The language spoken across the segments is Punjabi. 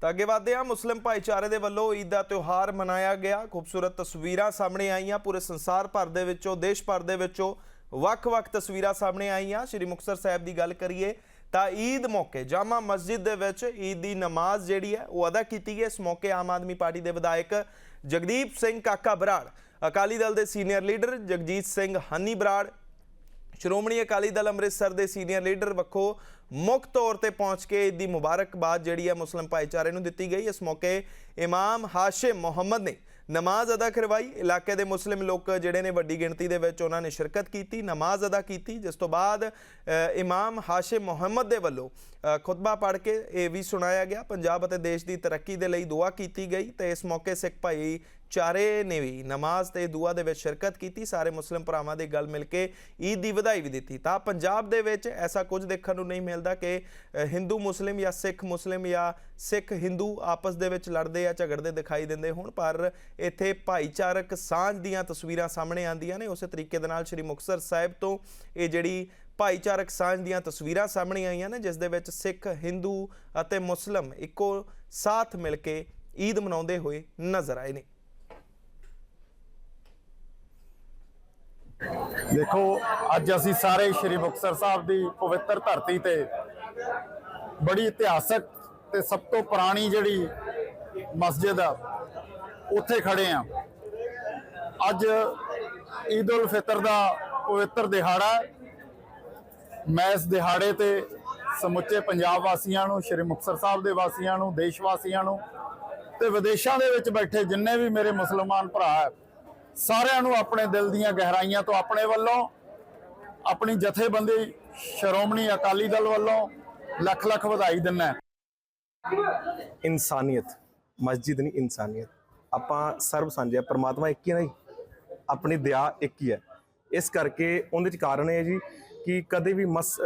ਤਾਂ ਅੱਗੇ ਵਧਦੇ ਹਾਂ। ਮੁਸਲਿਮ ਭਾਈਚਾਰੇ ਦੇ ਵੱਲੋਂ ਈਦ ਦਾ ਤਿਉਹਾਰ ਮਨਾਇਆ ਗਿਆ। ਖੂਬਸੂਰਤ ਤਸਵੀਰਾਂ ਸਾਹਮਣੇ ਆਈਆਂ। ਪੂਰੇ ਸੰਸਾਰ ਭਰ ਦੇ ਵਿੱਚੋਂ, ਦੇਸ਼ ਭਰ ਦੇ ਵਿੱਚੋਂ ਵੱਖ-ਵੱਖ ਤਸਵੀਰਾਂ ਸਾਹਮਣੇ ਆਈਆਂ। ਸ਼੍ਰੀ ਮੁਕਤਸਰ ਸਾਹਿਬ ਦੀ ਗੱਲ ਕਰੀਏ ਤਾਂ ਈਦ ਮੌਕੇ, ਜਾਮਾ ਮਸਜਿਦ ਦੇ ਵਿੱਚ ਈਦ ਦੀ ਨਮਾਜ਼ ਜਿਹੜੀ ਹੈ, ਉਹ ਅਦਾ ਕੀਤੀ ਗਈ। ਇਸ ਮੌਕੇ ਆਮ ਆਦਮੀ ਪਾਰਟੀ ਦੇ ਵਿਧਾਇਕ ਜਗਦੀਪ ਸਿੰਘ ਕਾਕਾ ਬਰਾੜ, ਅਕਾਲੀ ਦਲ ਦੇ senior leader Jagjit Singh Honey Brar Shiromani Akali Dal Amritsar ਦੇ ਸੀਨੀਅਰ ਲੀਡਰ ਵੱਖੋ ਮੁੱਖ ਤੌਰ ਤੇ ਪਹੁੰਚ ਕੇ ਈਦ ਦੀ ਮੁਬਾਰਕਬਾਦ ਜਿਹੜੀ ਹੈ ਮੁਸਲਿਮ ਭਾਈਚਾਰੇ ਨੂੰ ਦਿੱਤੀ ਗਈ। ਇਸ ਮੌਕੇ ਇਮਾਮ ਹਾਸ਼ਿਮ ਮੁਹੰਮਦ ਨੇ ਨਮਾਜ਼ ਅਦਾ ਕਰਵਾਈ। ਇਲਾਕੇ ਦੇ ਮੁਸਲਿਮ ਲੋਕ ਜਿਹੜੇ ਨੇ ਵੱਡੀ ਗਿਣਤੀ ਦੇ ਵਿੱਚ ਉਹਨਾਂ ਨੇ ਸ਼ਿਰਕਤ ਕੀਤੀ, ਨਮਾਜ਼ ਅਦਾ ਕੀਤੀ, ਜਿਸ ਤੋਂ ਬਾਅਦ ਇਮਾਮ ਹਾਸ਼ਿਮ ਮੁਹੰਮਦ ਦੇ ਵੱਲੋਂ ਖੁਤਬਾ ਪੜ੍ਹ ਕੇ ਇਹ ਵੀ ਸੁਣਾਇਆ ਗਿਆ। ਪੰਜਾਬ ਅਤੇ ਦੇਸ਼ ਦੀ ਤਰੱਕੀ ਦੇ ਲਈ ਦੁਆ ਕੀਤੀ ਗਈ ਤੇ ਇਸ ਮੌਕੇ ਸਿੱਖ ਭਾਈ ਚਾਰੇ ਨੇ ਵੀ ਨਮਾਜ਼ ਤੇ ਦੁਆ ਦੇ ਵਿੱਚ ਸ਼ਿਰਕਤ ਕੀਤੀ, ਸਾਰੇ ਮੁਸਲਿਮ ਭਰਾਵਾਂ ਦੇ ਗੱਲ ਮਿਲ ਕੇ ਈਦ ਦੀ ਵਧਾਈ ਵੀ ਦਿੱਤੀ। ਤਾਂ ਪੰਜਾਬ ਦੇ ਵਿੱਚ ਐਸਾ ਕੁਝ ਦੇਖਣ ਨੂੰ ਨਹੀਂ ਮਿਲਦਾ ਕਿ ਹਿੰਦੂ ਮੁਸਲਿਮ ਜਾਂ ਸਿੱਖ ਮੁਸਲਿਮ ਜਾਂ ਸਿੱਖ ਹਿੰਦੂ ਆਪਸ ਦੇ ਵਿੱਚ ਲੜਦੇ ਜਾਂ ਝਗੜਦੇ ਦਿਖਾਈ ਦਿੰਦੇ ਹੋਣ, ਪਰ ਇੱਥੇ ਭਾਈਚਾਰਕ ਸਾਂਝ ਦੀਆਂ ਤਸਵੀਰਾਂ ਸਾਹਮਣੇ ਆਉਂਦੀਆਂ ਨੇ। ਉਸੇ ਤਰੀਕੇ ਦੇ ਨਾਲ ਸ੍ਰੀ ਮੁਕਤਸਰ ਸਾਹਿਬ ਤੋਂ ਇਹ ਜਿਹੜੀ ਭਾਈਚਾਰਕ ਸਾਂਝ ਦੀਆਂ ਤਸਵੀਰਾਂ ਸਾਹਮਣੇ ਆਈਆਂ ਨੇ, ਜਿਸ ਦੇ ਵਿੱਚ ਸਿੱਖ, ਹਿੰਦੂ ਅਤੇ ਮੁਸਲਮ ਇੱਕੋ ਸਾਥ ਮਿਲ ਕੇ ਈਦ ਮਨਾਉਂਦੇ ਹੋਏ ਨਜ਼ਰ ਆਏ ਨੇ। ਦੇਖੋ, ਅੱਜ ਅਸੀਂ ਸਾਰੇ ਸ਼੍ਰੀ ਮੁਕਤਸਰ ਸਾਹਿਬ ਦੀ ਪਵਿੱਤਰ ਧਰਤੀ ਤੇ ਬੜੀ ਇਤਿਹਾਸਕ ਤੇ ਸਭ ਤੋਂ ਪੁਰਾਣੀ ਜਿਹੜੀ ਮਸਜਿਦ ਆ, ਉੱਥੇ ਖੜੇ ਆ। ਅੱਜ ਈਦ ਉਲ ਫਿਤਰ ਦਾ ਪਵਿੱਤਰ ਦਿਹਾੜਾ ਮੈਂ ਇਸ ਦਿਹਾੜੇ ਤੇ ਸਮੁੱਚੇ ਪੰਜਾਬ ਵਾਸੀਆਂ ਨੂੰ, ਸ਼੍ਰੀ ਮੁਕਤਸਰ ਸਾਹਿਬ ਦੇ ਵਾਸੀਆਂ ਨੂੰ, ਦੇਸ਼ ਵਾਸੀਆਂ ਨੂੰ ਤੇ ਵਿਦੇਸ਼ਾਂ ਦੇ ਵਿੱਚ ਬੈਠੇ ਜਿੰਨੇ ਵੀ ਮੇਰੇ ਮੁਸਲਮਾਨ ਭਰਾ ਹੈ ਸਾਰਿਆਂ ਨੂੰ ਆਪਣੇ ਦਿਲ ਦੀਆਂ ਗਹਿਰਾਈਆਂ ਤੋਂ ਆਪਣੇ ਵੱਲੋਂ, ਆਪਣੀ ਜਥੇਬੰਦੀ ਸ਼੍ਰੋਮਣੀ ਅਕਾਲੀ ਦਲ ਵੱਲੋਂ ਲੱਖ ਲੱਖ ਵਧਾਈ ਦਿੰਦਾ ਇਨਸਾਨੀਅਤ, ਮਸਜਿਦ ਨਹੀਂ ਇਨਸਾਨੀਅਤ। ਆਪਾਂ ਸਰਬ ਸਾਂਝੇ ਪਰਮਾਤਮਾ ਇੱਕ ਹੀ ਹੈ ਜੀ। ਆਪਣੀ ਦਇਆ ਇੱਕ ਹੀ ਹੈ। ਇਸ ਕਰਕੇ ਉਹਦੇ ਚ ਕਾਰਨ ਇਹ ਹੈ ਜੀ ਕਿ ਕਦੇ ਵੀ ਮਸ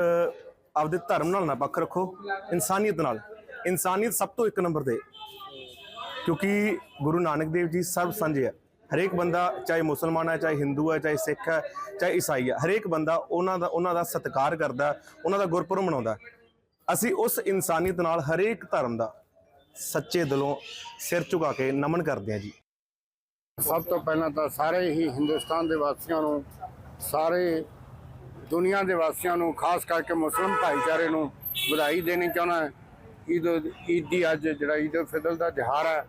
ਆਪਦੇ ਧਰਮ ਨਾਲ ਨਾ ਪੱਖ ਰੱਖੋ, ਇਨਸਾਨੀਅਤ ਨਾਲ। ਇਨਸਾਨੀਅਤ ਸਭ ਤੋਂ ਇੱਕ ਨੰਬਰ ਤੇ। ਕਿਉਂਕਿ ਗੁਰੂ ਨਾਨਕ ਦੇਵ ਜੀ ਸਰਬ ਸਾਂਝੇ ਹੈ ਹਰੇਕ ਬੰਦਾ ਚਾਹੇ ਮੁਸਲਮਾਨ ਹੈ, ਚਾਹੇ ਹਿੰਦੂ ਹੈ, ਚਾਹੇ ਸਿੱਖ ਹੈ, ਚਾਹੇ ਈਸਾਈ ਹੈ, ਹਰੇਕ ਬੰਦਾ ਉਹਨਾਂ ਦਾ ਉਹਨਾਂ ਦਾ ਸਤਿਕਾਰ ਕਰਦਾ ਉਹਨਾਂ ਦਾ ਗੁਰਪੁਰਬ ਮਨਾਉਂਦਾ ਅਸੀਂ ਉਸ ਇਨਸਾਨੀਅਤ ਨਾਲ ਹਰੇਕ ਧਰਮ ਦਾ ਸੱਚੇ ਦਿਲੋਂ ਸਿਰ ਝੁਕਾ ਕੇ ਨਮਨ ਕਰਦੇ ਹਾਂ ਜੀ। ਸਭ ਤੋਂ ਪਹਿਲਾਂ ਤਾਂ ਸਾਰੇ ਹੀ ਹਿੰਦੁਸਤਾਨ ਦੇ ਵਾਸੀਆਂ ਨੂੰ, ਸਾਰੇ ਦੁਨੀਆ ਦੇ ਵਾਸੀਆਂ ਨੂੰ, ਖਾਸ ਕਰਕੇ ਮੁਸਲਮ ਭਾਈਚਾਰੇ ਨੂੰ ਵਧਾਈ ਦੇਣੀ ਚਾਹੁੰਦਾ ਈਦ ਈਦ ਦੀ ਅੱਜ ਜਿਹੜਾ ਈਦ ਉਲ ਫਿਤਰ ਦਾ ਤਿਉਹਾਰ ਹੈ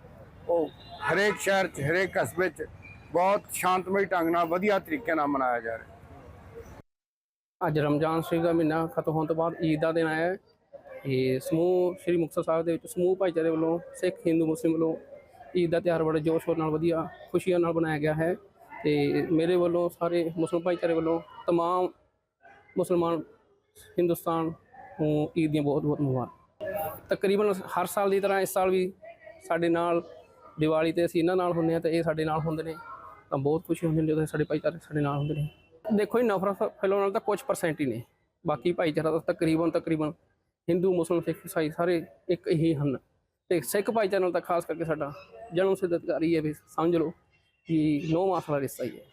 ਉਹ ਹਰੇਕ ਸ਼ਹਿਰ 'ਚ ਹਰੇਕ ਕਸਬੇ 'ਚ ਬਹੁਤ ਸ਼ਾਂਤਮਈ ਢੰਗ ਨਾਲ ਵਧੀਆ ਤਰੀਕੇ ਨਾਲ ਮਨਾਇਆ ਜਾ ਰਿਹਾ ਅੱਜ ਰਮਜ਼ਾਨ ਸ਼ਰੀਫ ਦਾ ਮਹੀਨਾ ਖਤਮ ਹੋਣ ਤੋਂ ਬਾਅਦ ਈਦ ਦਾ ਦਿਨ ਆਇਆ ਹੈ ਇਹ ਸਮੂਹ ਸ੍ਰੀ ਮੁਕਤਸਰ ਸਾਹਿਬ ਦੇ ਵਿੱਚ ਸਮੂਹ ਭਾਈਚਾਰੇ ਵੱਲੋਂ ਸਿੱਖ ਹਿੰਦੂ ਮੁਸਲਿਮ ਵੱਲੋਂ ਈਦ ਦਾ ਤਿਉਹਾਰ ਬੜੇ ਜੋਸ਼ ਸ਼ੋਰ ਨਾਲ ਵਧੀਆ ਖੁਸ਼ੀਆਂ ਨਾਲ ਬਣਾਇਆ ਗਿਆ ਹੈ ਤੇ ਮੇਰੇ ਵੱਲੋਂ ਸਾਰੇ ਮੁਸਲਿਮ ਭਾਈਚਾਰੇ ਵੱਲੋਂ तमाम ਮੁਸਲਮਾਨ ਹਿੰਦੁਸਤਾਨ ਨੂੰ ਈਦ ਦੀਆਂ ਬਹੁਤ ਬਹੁਤ ਮੁਬਾਰਕ ਤਕਰੀਬਨ ਹਰ ਸਾਲ ਦੀ ਤਰ੍ਹਾਂ ਇਸ ਸਾਲ ਵੀ ਸਾਡੇ ਨਾਲ ਦੀਵਾਲੀ ਤੇ ਅਸੀਂ ਇਹਨਾਂ ਨਾਲ ਹੁੰਦੇ ਆ ਤੇ ਇਹ ਸਾਡੇ ਨਾਲ ਹੁੰਦੇ ਨੇ, ਤਾਂ ਬਹੁਤ ਖੁਸ਼ੀ ਹੁੰਦੀ ਹੈ ਜਦੋਂ ਸਾਡੇ ਭਾਈਚਾਰੇ ਸਾਡੇ ਨਾਲ ਹੁੰਦੇ ਨੇ। ਦੇਖੋ ਜੀ, ਨਫ਼ਰਤ ਫੈਲੋ ਨਾਲ ਤਾਂ ਕੁਝ ਪਰਸੈਂਟ ਹੀ ਨੇ ਬਾਕੀ ਭਾਈਚਾਰਾ ਤਾਂ ਤਕਰੀਬਨ ਤਕਰੀਬਨ ਹਿੰਦੂ, ਮੁਸਲਮਾਨ, ਸਿੱਖ ਈਸਾਈ ਸਾਰੇ ਇੱਕ ਹੀ ਹਨ। ਤੇ ਸਿੱਖ ਭਾਈਚਾਰੇ ਨਾਲ ਤਾਂ ਖਾਸ ਕਰਕੇ ਸਾਡਾ ਜਨਮ ਸਿੱਧ ਅਧਿਕਾਰੀ ਹੈ ਵੀ ਸਮਝ ਲਓ ਕਿ ਨੌ ਮਾਸ ਵਾਲਾ ਰਿਸ਼ਤਾ ਹੀ ਹੈ।